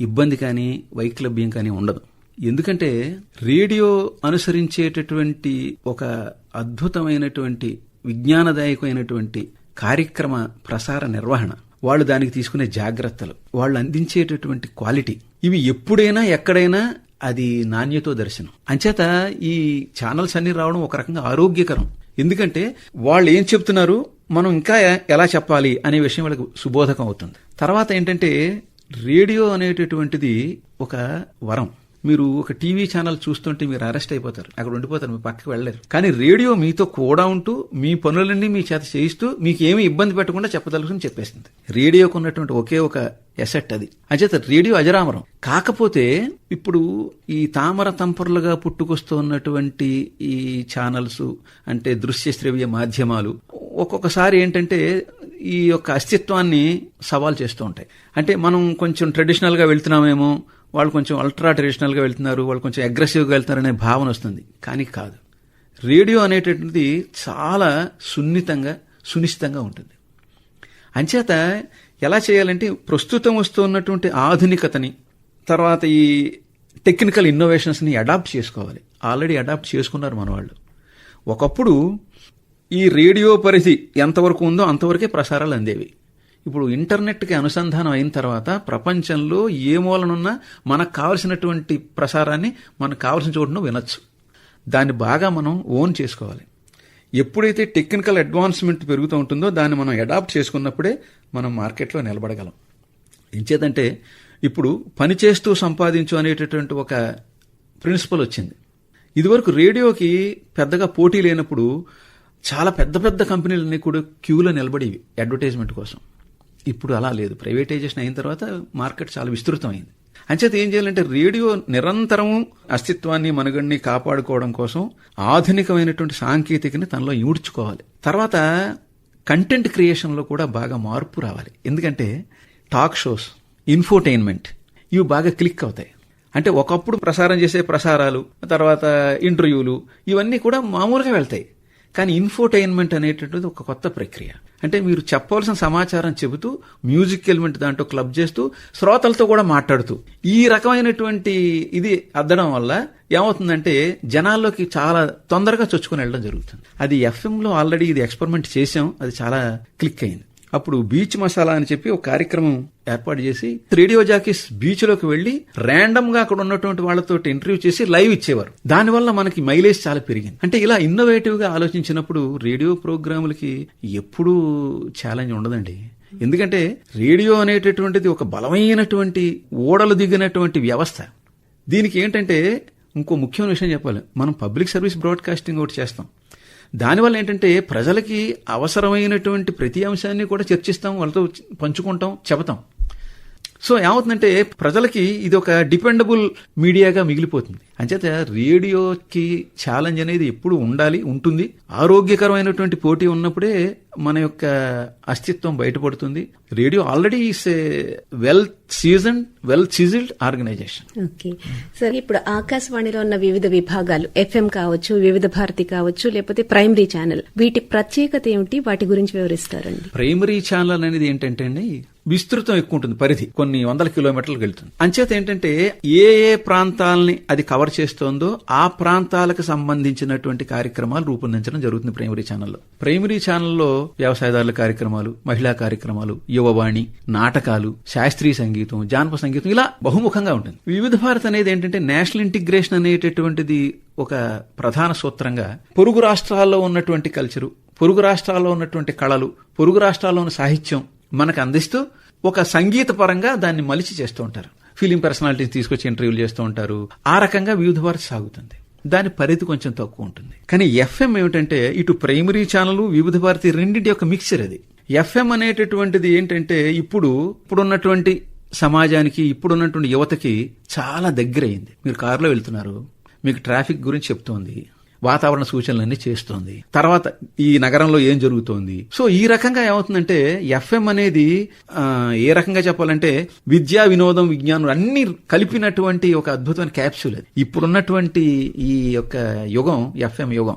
ఇబ్బంది కానీ వైక్లభ్యం కానీ ఉండదు. ఎందుకంటే రేడియో అనుసరించేటటువంటి ఒక అద్భుతమైనటువంటి విజ్ఞానదాయకమైనటువంటి కార్యక్రమ ప్రసార నిర్వహణ వాళ్ళు దానికి తీసుకునే జాగ్రత్తలు వాళ్ళు అందించేటటువంటి క్వాలిటీ ఇవి ఎప్పుడైనా ఎక్కడైనా అది నాణ్యతో దర్శనం. అంచేత ఈ ఛానల్స్ అన్ని రావడం ఒక రకంగా ఆరోగ్యకరం. ఎందుకంటే వాళ్ళు ఏం చెప్తున్నారు? మనం ఇంకా ఎలా చెప్పాలి అనే విషయం వాళ్ళకి సుబోధకం అవుతుంది. తర్వాత ఏంటంటే రేడియో అనేటటువంటిది ఒక వరం. మీరు ఒక టీవీ ఛానల్ చూస్తుంటే మీరు అరెస్ట్ అయిపోతారు. అక్కడ ఉండిపోతారు మీ పక్కకి వెళ్ళలేరు. కానీ రేడియో మీతో కూడా ఉంటూ మీ పనులన్నీ మీ చేత చేయిస్తూ మీకు ఏమి ఇబ్బంది పెట్టకుండా చెప్పదలుచుకుని చెప్పేస్తుంది రేడియోకు ఉన్నటువంటి ఒకే ఒక ఎసెట్ అది. అంచేత రేడియో అజరామరం. కాకపోతే ఇప్పుడు ఈ తామర తంపర్లుగా పుట్టుకొస్తున్నటువంటి ఈ ఛానల్స్ అంటే దృశ్య శ్రవ్య మాధ్యమాలు ఒక్కొక్కసారి ఏంటంటే ఈ యొక్క అస్తిత్వాన్ని సవాల్ చేస్తూ ఉంటాయి. అంటే మనం కొంచెం ట్రెడిషనల్గా వెళ్తున్నామేమో వాళ్ళు కొంచెం అల్ట్రా ట్రెడిషనల్గా వెళ్తున్నారు వాళ్ళు కొంచెం అగ్రెసివ్గా వెళ్తున్నారు అనే భావన వస్తుంది. కానీ కాదు. రేడియో అనేటటువంటిది చాలా సున్నితంగా సునిశ్చితంగా ఉంటుంది. అంచేత ఎలా చేయాలంటే ప్రస్తుతం వస్తున్నటువంటి ఆధునికతని తర్వాత ఈ టెక్నికల్ ఇన్నోవేషన్స్ని అడాప్ట్ చేసుకోవాలి. ఆల్రెడీ అడాప్ట్ చేసుకున్నారు మన వాళ్ళు ఒకప్పుడు ఈ రేడియో పరిధి ఎంతవరకు ఉందో అంతవరకే ప్రసారాలు అందేవి. ఇప్పుడు ఇంటర్నెట్కి అనుసంధానం అయిన తర్వాత ప్రపంచంలో ఏ మూలనున్నా మనకు కావలసినటువంటి ప్రసారాన్ని మనకు కావలసిన చోటును వినొచ్చు. దాన్ని బాగా మనం ఓన్ చేసుకోవాలి. ఎప్పుడైతే టెక్నికల్ అడ్వాన్స్మెంట్ పెరుగుతూ ఉంటుందో దాన్ని మనం అడాప్ట్ చేసుకున్నప్పుడే మనం మార్కెట్లో నిలబడగలం. ఎంచేదంటే ఇప్పుడు పని చేస్తూ సంపాదించు అనేటటువంటి ఒక ప్రిన్సిపల్ వచ్చింది. ఇదివరకు రేడియోకి పెద్దగా పోటీ లేనప్పుడు చాలా పెద్ద పెద్ద కంపెనీలన్నీ కూడా క్యూలో నిలబడేవి అడ్వర్టైజ్మెంట్ కోసం. ఇప్పుడు అలా లేదు. ప్రైవేటైజేషన్ అయిన తర్వాత మార్కెట్ చాలా విస్తృతమైంది. అంచేత ఏం చేయాలంటే రేడియో నిరంతరం అస్తిత్వాన్ని మనుగడిని కాపాడుకోవడం కోసం ఆధునికమైనటువంటి సాంకేతికని తనలో ఈడ్చుకోవాలి తర్వాత కంటెంట్ క్రియేషన్లో కూడా బాగా మార్పు రావాలి. ఎందుకంటే టాక్ షోస్ ఇన్ఫోటైన్మెంట్ ఇవి బాగా క్లిక్ అవుతాయి. అంటే ఒకప్పుడు ప్రసారం చేసే ప్రసారాలు తర్వాత ఇంటర్వ్యూలు ఇవన్నీ కూడా మామూలుగా వెళ్తాయి. కానీ ఇన్ఫోటైన్మెంట్ అనేటటువంటిది ఒక కొత్త ప్రక్రియ. అంటే మీరు చెప్పవలసిన సమాచారం చెబుతూ మ్యూజిక్ ఎలిమెంట్ దాంట్లో క్లబ్ చేస్తూ శ్రోతలతో కూడా మాట్లాడుతూ. ఈ రకమైనటువంటి ఇది అద్దడం వల్ల ఏమవుతుందంటే జనాల్లోకి చాలా తొందరగా చొచ్చుకుని వెళ్ళడం జరుగుతుంది. అది ఎఫ్ఎంలో ఆల్రెడీ ఇది ఎక్స్పెరిమెంట్ చేసాం అది చాలా క్లిక్ అయింది. అప్పుడు బీచ్ మసాలా అని చెప్పి ఒక కార్యక్రమం ఏర్పాటు చేసి రేడియో జాకీస్ బీచ్లోకి వెళ్ళి ర్యాండమ్గా అక్కడ ఉన్నటువంటి వాళ్ళతో ఇంటర్వ్యూ చేసి లైవ్ ఇచ్చేవారు. దానివల్ల మనకి మైలేజ్ చాలా పెరిగింది. అంటే ఇలా ఇన్నోవేటివ్గా ఆలోచించినప్పుడు రేడియో ప్రోగ్రాములకి ఎప్పుడూ ఛాలెంజ్ ఉండదండి. ఎందుకంటే రేడియో అనేటటువంటిది ఒక బలమైనటువంటి ఓడలు దిగినటువంటి వ్యవస్థ. దీనికి ఏంటంటే ఇంకో ముఖ్యమైన విషయం చెప్పాలి. మనం పబ్లిక్ సర్వీస్ బ్రాడ్కాస్టింగ్ ఒకటి చేస్తాం. దానివల్ల ఏంటంటే ప్రజలకి అవసరమైనటువంటి ప్రతి అంశాన్ని కూడా చర్చిస్తాం వాళ్ళతో పంచుకుంటాం చెబుతాం. సో ఏమవుతుందంటే ప్రజలకి ఇది ఒక డిపెండబుల్ మీడియాగా మిగిలిపోతుంది. అంచేత రేడియోకి ఛాలెంజ్ అనేది ఎప్పుడు ఉండాలి ఉంటుంది. ఆరోగ్యకరమైనటువంటి పోటీ ఉన్నప్పుడే మన యొక్క అస్తిత్వం బయటపడుతుంది. Radio already is a well season well sizzled organization. Okay. సరే ఇప్పుడు ఆకాశవాణిలో ఉన్న వివిధ విభాగాలు ఎఫ్ఎం కావచ్చు వివిధ భారతి కావచ్చు లేకపోతే ప్రైమరీ ఛానల్ వీటి ప్రత్యేకత ఏమిటి? వాటి గురించి వివరిస్తారండి. ప్రైమరీ ఛానల్ అనేది ఏంటంటే అండి విస్తృతం ఎక్కువ ఉంటుంది పరిధి కొన్ని వందల కిలోమీటర్లకు వెళ్తుంది. అంచేత ఏంటంటే ఏ ఏ ప్రాంతాలని అది కవర్ చేస్తోందో ఆ ప్రాంతాలకు సంబంధించినటువంటి కార్యక్రమాలు రూపొందించడం జరుగుతుంది ప్రైమరీ ఛానల్లో. ప్రైమరీ ఛానల్లో వ్యవసాయదారుల కార్యక్రమాలు మహిళా కార్యక్రమాలు యువవాణి నాటకాలు శాస్త్రీయ సంగీతం జానపద సంగీతం ఇలా బహుముఖంగా ఉంటుంది. వివిధ భారత్ అనేది ఏంటంటే నేషనల్ ఇంటిగ్రేషన్ అనేటటువంటిది ఒక ప్రధాన సూత్రంగా పొరుగు రాష్ట్రాల్లో ఉన్నటువంటి కల్చరు పొరుగు రాష్ట్రాల్లో ఉన్నటువంటి కళలు పొరుగు రాష్ట్రాల్లో ఉన్న సాహిత్యం మనకు అందిస్తూ ఒక సంగీత పరంగా దాన్ని మలిచి చేస్తూ ఉంటారు. ఫిలిం పర్సనాలిటీస్ తీసుకొచ్చి ఇంటర్వ్యూలు చేస్తూ ఉంటారు. ఆ రకంగా వివిధ వారు సాగుతుంది. దాని పరిధి కొంచెం తక్కువ ఉంటుంది. కానీ ఎఫ్ఎం ఏమిటంటే ఇటు ప్రైమరీ ఛానల్ వివిధ భారతి రెండింటి యొక్క మిక్చర్ అది. ఎఫ్ఎం అనేటటువంటిది ఏంటంటే ఇప్పుడు ఇప్పుడున్నటువంటి సమాజానికి ఇప్పుడున్నటువంటి యువతకి చాలా దగ్గర అయింది మీరు కారులో వెళ్తున్నారు. మీకు ట్రాఫిక్ గురించి చెప్తోంది. వాతావరణ సూచనలన్నీ చేస్తోంది. తర్వాత ఈ నగరంలో ఏం జరుగుతోంది? సో ఈ రకంగా ఏమవుతుందంటే ఎఫ్ఎం అనేది ఏ రకంగా చెప్పాలంటే విద్యా వినోదం విజ్ఞానం అన్ని కలిపినటువంటి ఒక అద్భుతమైన క్యాప్సూల్ అది. ఇప్పుడున్నటువంటి ఈ యొక్క యుగం ఎఫ్ఎం యుగం.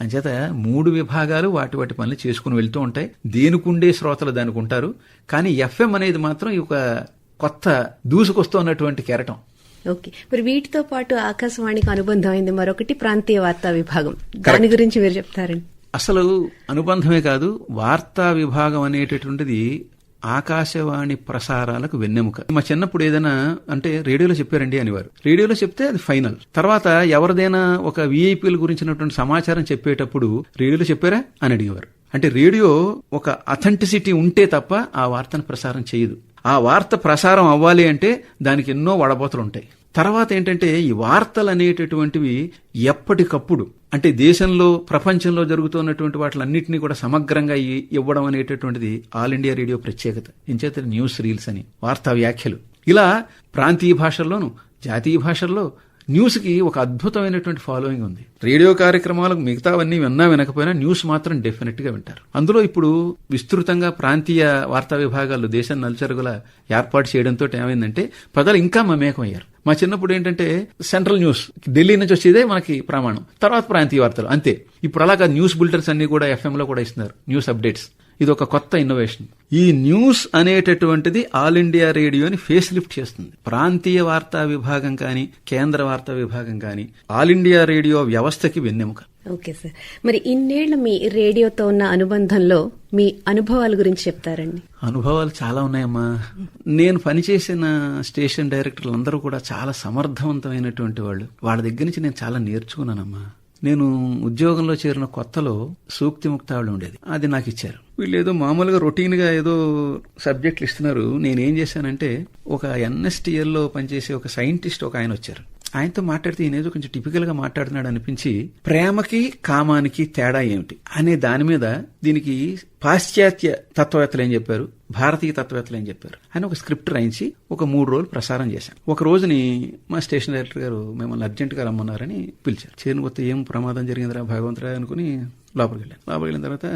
అంచేత మూడు విభాగాలు వాటి వాటి పనులు చేసుకుని వెళ్తూ ఉంటాయి. దేనికుండే శ్రోతలు దానికి ఉంటారు. కానీ ఎఫ్ఎం అనేది మాత్రం ఈ ఒక కొత్త దూసుకొస్తున్నటువంటి కెరటం. ఓకే. మరి వీటితో పాటు ఆకాశవాణికి అనుబంధమైంది మరొకటి ప్రాంతీయ వార్తా విభాగం. దాని గురించి మీరు చెప్తారండి. అసలు అనుబంధమే కాదు వార్తా విభాగం అనేటటువంటిది ఆకాశవాణి ప్రసారాలకు వెన్నెముక. మా చిన్నప్పుడు ఏదైనా అంటే రేడియోలో చెప్పారండి అనేవారు. రేడియోలో చెప్తే అది ఫైనల్. తర్వాత ఎవరిదైనా ఒక విఐపీల గురించినటువంటి సమాచారం చెప్పేటప్పుడు రేడియోలో చెప్పారా అని అడిగేవారు. అంటే రేడియో ఒక అథెంటిసిటీ ఉంటే తప్ప ఆ వార్తను ప్రసారం చేయదు. ఆ వార్త ప్రసారం అవ్వాలి అంటే దానికి ఎన్నో వడబోతలు ఉంటాయి తర్వాత ఏంటంటే ఈ వార్తలు అనేటటువంటివి ఎప్పటికప్పుడు అంటే దేశంలో ప్రపంచంలో జరుగుతున్నటువంటి వాటిలన్నింటినీ కూడా సమగ్రంగా ఇవ్వడం అనేటటువంటిది ఆల్ ఇండియా రేడియో ప్రత్యేకత. ఇంచేత న్యూస్ రీల్స్ అని వార్తా వ్యాఖ్యలు. ఇలా ప్రాంతీయ భాషల్లోనూ జాతీయ భాషల్లో న్యూస్కి ఒక అద్భుతమైనటువంటి ఫాలోయింగ్ ఉంది. రేడియో కార్యక్రమాలకు మిగతావన్నీ విన్నా వినకపోయినా న్యూస్ మాత్రం డెఫినెట్గా వింటారు. అందులో ఇప్పుడు విస్తృతంగా ప్రాంతీయ వార్తా విభాగాలు దేశం నలుచరుగుల ఏర్పాటు చేయడంతో ఏమైందంటే ప్రజలు ఇంకా మమేకమయ్యారు మా చిన్నప్పుడు ఏంటంటే సెంట్రల్ న్యూస్ ఢిల్లీ నుంచి వచ్చేదే మనకి ప్రమాణం తర్వాత ప్రాంతీయ వార్తలు అంతే. ఇప్పుడు అలాగా న్యూస్ బులెటిన్స్ అన్ని కూడా ఎఫ్ఎం లో కూడా ఇస్తున్నారు న్యూస్ అప్డేట్స్. ఇది ఒక కొత్త ఇన్నోవేషన్ ఈ న్యూస్ అనేటటువంటిది ఆల్ ఇండియా రేడియోని ఫేస్ లిఫ్ట్ చేస్తుంది. ప్రాంతీయ వార్తా విభాగం కానీ కేంద్ర వార్తా విభాగం కానీ ఆల్ ఇండియా రేడియో వ్యవస్థకి వెన్నెముక. Okay sir. మరి ఇన్నేళ్ళ మీ రేడియోతో ఉన్న అనుబంధంలో మీ అనుభవాల గురించి చెప్తారండి. అనుభవాలు చాలా ఉన్నాయమ్మా. నేను పనిచేసిన స్టేషన్ డైరెక్టర్లు అందరూ కూడా చాలా సమర్థవంతమైనటువంటి వాళ్ళు. వాళ్ళ దగ్గర నుంచి నేను చాలా నేర్చుకున్నానమ్మా. నేను ఉద్యోగంలో చేరిన కొత్తలో సూక్తి ముక్తావళి ఉండేది. అది నాకు ఇచ్చారు. వీళ్ళు ఏదో మామూలుగా రొటీన్గా ఏదో సబ్జెక్టులు ఇస్తున్నారు. నేనేం చేశానంటే ఒక ఎన్ఎస్టీఎల్లో పనిచేసే ఒక సైంటిస్ట్ ఒక ఆయన వచ్చారు. ఆయనతో మాట్లాడితే ఈయన ఏదో కొంచెం టిపికల్గా మాట్లాడుతున్నాడు అనిపించి ప్రేమకి కామానికి తేడా ఏమిటి? అనే దాని మీద దీనికి పాశ్చాత్య తత్వవేత్తలు ఏం చెప్పారు? భారతీయ తత్వవేత్తలు ఏం చెప్పారు? అని ఒక స్క్రిప్ట్ రాయించి ఒక మూడు రోజులు ప్రసారం చేశాను. ఒక రోజుని మా స్టేషన్ డైరెక్టర్ గారు మిమ్మల్ని అర్జెంటుగా రమ్మన్నారని పిలిచారు. చేరుని కొత్త ఏం ప్రమాదం జరిగిందిరా భగవంతురా అనుకుని లోపలికి వెళ్ళాను. లోపలికి వెళ్ళిన తర్వాత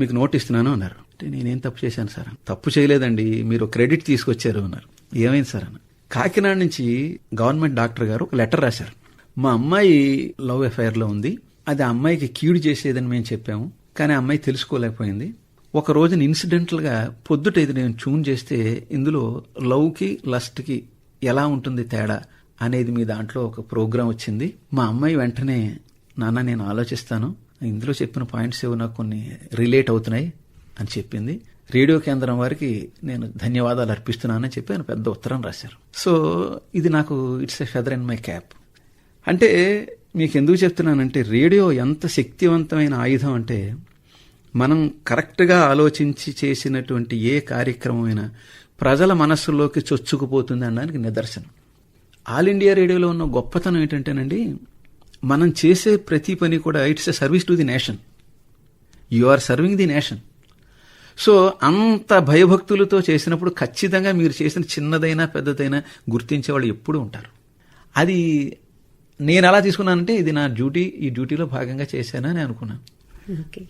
మీకు నోట్ ఇస్తున్నాను అన్నారు. అంటే నేనేం తప్పు చేశాను సార్? తప్పు చేయలేదండి మీరు క్రెడిట్ తీసుకొచ్చారు అన్నారు. ఏమైంది సార్? అన్న కాకినాడ నుంచి గవర్నమెంట్ డాక్టర్ గారు ఒక లెటర్ రాశారు. మా అమ్మాయి లవ్ ఎఫైర్లో ఉంది. అది అమ్మాయికి కీడు చేసేదని మేము చెప్పాము కానీ ఆ అమ్మాయి తెలుసుకోలేకపోయింది. ఒక రోజున ఇన్సిడెంటల్గా పొద్దుట ఇది నేను ట్యూన్ చేస్తే ఇందులో లవ్కి లస్ట్కి ఎలా ఉంటుంది తేడా అనేది మీ దాంట్లో ఒక ప్రోగ్రాం వచ్చింది. మా అమ్మాయి వెంటనే నాన్న నేను ఆలోచిస్తాను. ఇందులో చెప్పిన పాయింట్స్ ఏవో నాకు కొన్ని రిలేట్ అవుతున్నాయి అని చెప్పింది. రేడియో కేంద్రం వారికి నేను ధన్యవాదాలు అర్పిస్తున్నానని చెప్పి ఆయన పెద్ద ఉత్తరం రాశారు. సో ఇది నాకు it's a feather in my cap. అంటే మీకు ఎందుకు చెప్తున్నానంటే రేడియో ఎంత శక్తివంతమైన ఆయుధం అంటే మనం కరెక్ట్గా ఆలోచించి చేసినటువంటి ఏ కార్యక్రమమైనా ప్రజల మనస్సులోకి చొచ్చుకుపోతుంది అనడానికి నిదర్శనం. ఆల్ ఇండియా రేడియోలో ఉన్న గొప్పతనం ఏంటంటేనండి మనం చేసే ప్రతి పని కూడా it's a service to the nation. You are serving the nation. So అంత భయభక్తులతో చేసినప్పుడు ఖచ్చితంగా మీరు చేసిన చిన్నదైనా పెద్దదైనా గుర్తించే వాళ్ళు ఎప్పుడూ ఉంటారు. అది నేను ఎలా తీసుకున్నానంటే ఇది నా డ్యూటీ ఈ డ్యూటీలో భాగంగా చేశానని అనుకున్నాను.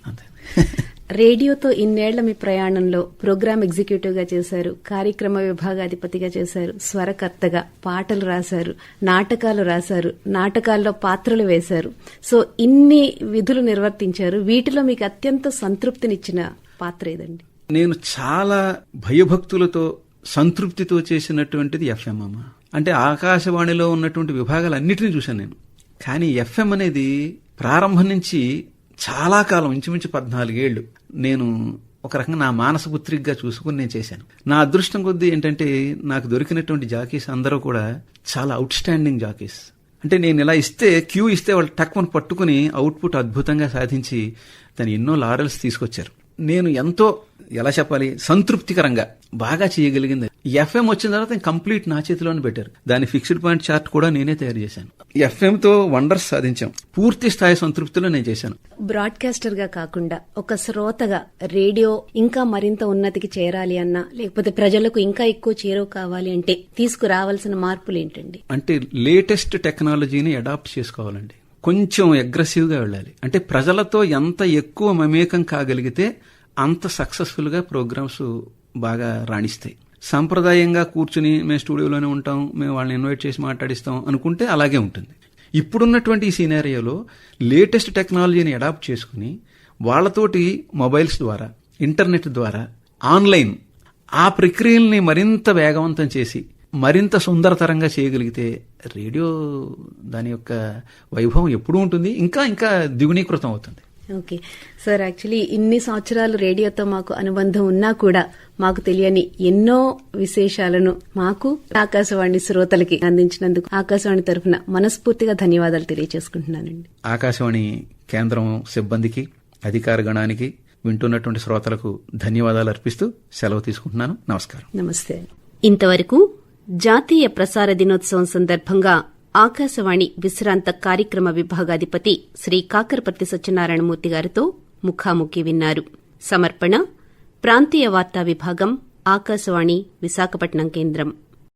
అంతే. (laughs) రేడియోతో ఇన్నేళ్ళ మీ ప్రయాణంలో ప్రోగ్రామ్ ఎగ్జిక్యూటివ్గా చేశారు కార్యక్రమ విభాగాధిపతిగా చేశారు స్వరకర్తగా పాటలు రాశారు నాటకాలు రాశారు నాటకాల్లో పాత్రలు వేశారు. సో ఇన్ని విధులు నిర్వర్తించారు. వీటిలో మీకు అత్యంత సంతృప్తినిచ్చిన పాత్ర ఏదండి? నేను చాలా భయభక్తులతో సంతృప్తితో చేసినటువంటిది ఎఫ్ఎం అమ్మ. అంటే ఆకాశవాణిలో ఉన్నటువంటి విభాగాలన్నిటినీ చూశాను నేను. కానీ ఎఫ్ఎం అనేది ప్రారంభం నుంచి చాలా కాలం ఇంచుమించు పద్నాలుగేళ్ళు నేను ఒక రకంగా నా మానసపుత్రికగా చూసుకుని నేను చేశాను. నా అదృష్టం కొద్దీ ఏంటంటే నాకు దొరికినటువంటి జాకీస్ అందరూ కూడా చాలా అవుట్ స్టాండింగ్ జాకీస్. అంటే నేను ఇలా ఇస్తే క్యూ ఇస్తే వాళ్ళు టక్మని పట్టుకుని అవుట్పుట్ అద్భుతంగా సాధించి తను ఎన్నో లారల్స్ తీసుకొచ్చారు. నేను ఎంతో ఎలా చెప్పాలి సంతృప్తికరంగా బాగా చేయగలిగింది. ఎఫ్ఎం వచ్చిన తర్వాత కంప్లీట్ నా చేతిలోనే పెట్టారు. దాని ఫిక్స్డ్ పాయింట్ చార్ట్ కూడా నేనే తయారు చేశాను. ఎఫ్ఎం తో వండర్స్ సాధించాం. పూర్తి స్థాయి సంతృప్తిలో నేను చేశాను. బ్రాడ్కాస్టర్గా కాకుండా ఒక శ్రోతగా రేడియో ఇంకా మరింత ఉన్నతికి చేరాలి అన్నా లేకపోతే ప్రజలకు ఇంకా ఎక్కువ చేరువ కావాలి అంటే తీసుకురావాల్సిన మార్పులు ఏంటండి? అంటే లేటెస్ట్ టెక్నాలజీని అడాప్ట్ చేసుకోవాలండి. కొంచెం అగ్రెసివ్గా వెళ్ళాలి. అంటే ప్రజలతో ఎంత ఎక్కువ మమేకం కాగలిగితే అంత సక్సెస్ఫుల్గా ప్రోగ్రామ్స్ బాగా రాణిస్తాయి. సాంప్రదాయంగా కూర్చుని మేము స్టూడియోలోనే ఉంటాం మేము వాళ్ళని ఇన్వైట్ చేసి మాట్లాడిస్తాం అనుకుంటే అలాగే ఉంటుంది. ఇప్పుడున్నటువంటి ఈ సినారియోలో లేటెస్ట్ టెక్నాలజీని అడాప్ట్ చేసుకుని వాళ్ళతోటి మొబైల్స్ ద్వారా ఇంటర్నెట్ ద్వారా ఆన్లైన్ ఆ ప్రక్రియల్ని మరింత వేగవంతం చేసి మరింత సుందరతరంగా చేయగలిగితే రేడియో దాని యొక్క వైభవం ఎప్పుడూ ఉంటుంది ఇంకా ఇంకా ద్విగుణీకృతం అవుతుంది. ఓకే. సార్ యాక్చువల్లీ ఇన్ని సంవత్సరాలు రేడియోతో మాకు అనుబంధం ఉన్నా కూడా మాకు తెలియని ఎన్నో విశేషాలను మాకు ఆకాశవాణి శ్రోతలకి అందించినందుకు ఆకాశవాణి తరఫున మనస్ఫూర్తిగా ధన్యవాదాలు తెలియజేసుకుంటున్నానండి. ఆకాశవాణి కేంద్రం సిబ్బందికి అధికార గణానికి వింటున్నటువంటి శ్రోతలకు ధన్యవాదాలు అర్పిస్తూ సెలవు తీసుకుంటున్నాను. నమస్కారం. నమస్తే. ఇంతవరకు జాతీయ ప్రసార దినోత్సవం సందర్భంగా ఆకాశవాణి విశ్రాంత కార్యక్రమ విభాగాధిపతి శ్రీ కాకరపర్తి సత్యనారాయణమూర్తి గారితో ముఖాముఖి విన్నారు. సమర్పణ ప్రాంతీయ వార్తా విభాగం ఆకాశవాణి విశాఖపట్నం కేంద్రం.